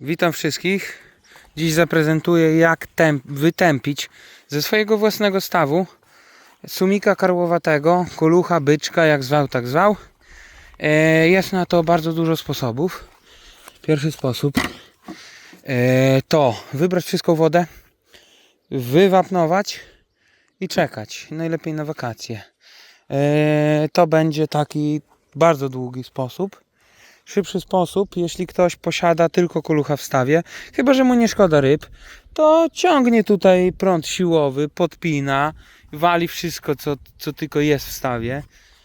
Witam wszystkich. Dziś zaprezentuję jak temp, wytępić ze swojego własnego stawu sumika karłowatego, kolucha, byczka, jak zwał, tak zwał. E, jest na to bardzo dużo sposobów. Pierwszy sposób e, to wybrać wszystką wodę, wywapnować i czekać. Najlepiej na wakacje. E, to będzie taki bardzo długi sposób szybszy sposób, jeśli ktoś posiada tylko kolucha w stawie, chyba że mu nie szkoda ryb, to ciągnie tutaj prąd siłowy, podpina, wali wszystko, co, co tylko jest w stawie,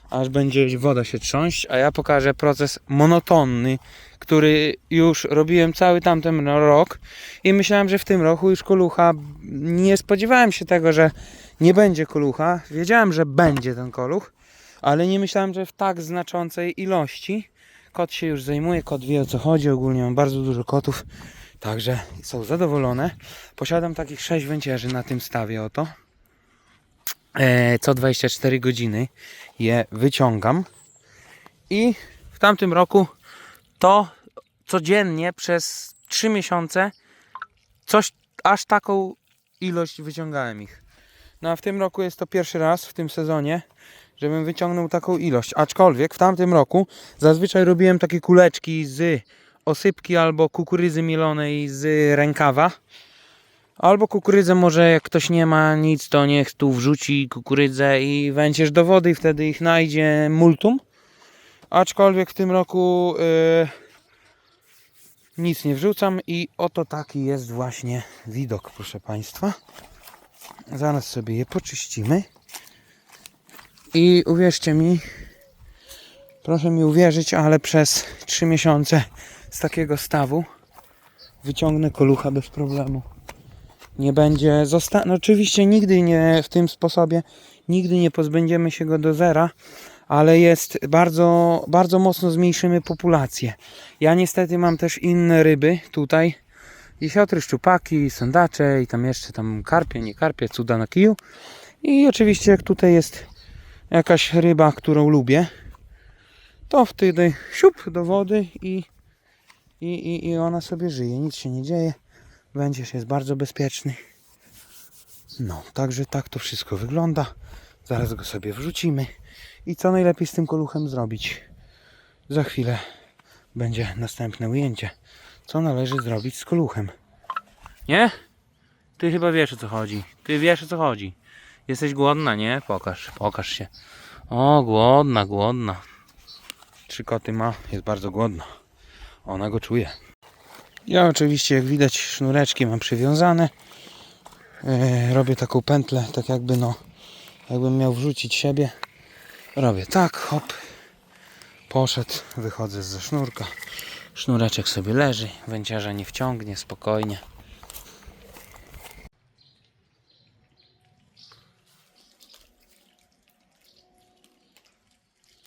aż będzie woda się trząść, a ja pokażę proces monotonny, który już robiłem cały tamten rok i myślałem, że w tym roku już kolucha, nie spodziewałem się tego, że nie będzie kolucha, wiedziałem, że będzie ten koluch, ale nie myślałem, że w tak znaczącej ilości. Kot się już zajmuje, kot wie o co chodzi. Ogólnie mam bardzo dużo kotów, także są zadowolone. Posiadam takich 6 węcierzy na tym stawie oto. E, co 24 godziny je wyciągam. I w tamtym roku to codziennie przez 3 miesiące coś aż taką ilość wyciągałem ich. No a w tym roku jest to pierwszy raz w tym sezonie, żebym wyciągnął taką ilość. Aczkolwiek w tamtym roku zazwyczaj robiłem takie kuleczki z osypki albo kukurydzy mielonej z rękawa. Albo kukurydzę może jak ktoś nie ma nic, to niech tu wrzuci kukurydzę i węcierz do wody i wtedy ich najdzie multum. Aczkolwiek w tym roku yy, nic nie wrzucam i oto taki jest właśnie widok, proszę Państwa. Zaraz sobie je poczyścimy. I uwierzcie mi, proszę mi uwierzyć, ale przez 3 miesiące z takiego stawu wyciągnę kolucha bez problemu. Nie będzie zosta... No oczywiście nigdy nie w tym sposobie, nigdy nie pozbędziemy się go do zera, ale jest bardzo, bardzo mocno zmniejszymy populację. Ja niestety mam też inne ryby tutaj. I siotry, szczupaki, sandacze i tam jeszcze tam karpie, nie karpie, cuda na kiju. I oczywiście jak tutaj jest jakaś ryba, którą lubię, to wtedy siup do wody i, i, i, i ona sobie żyje. Nic się nie dzieje. Wędzierz jest bardzo bezpieczny. No, także tak to wszystko wygląda. Zaraz go sobie wrzucimy. I co najlepiej z tym koluchem zrobić? Za chwilę będzie następne ujęcie. Co należy zrobić z koluchem? Nie? Ty chyba wiesz o co chodzi. Ty wiesz o co chodzi. Jesteś głodna, nie? Pokaż, pokaż się. O, głodna, głodna. Trzy koty ma, jest bardzo głodna. Ona go czuje. Ja oczywiście, jak widać, sznureczki mam przywiązane. E, robię taką pętlę, tak jakby no, jakbym miał wrzucić siebie. Robię tak, hop. Poszedł, wychodzę ze sznurka. Sznureczek sobie leży, węciarza nie wciągnie, spokojnie.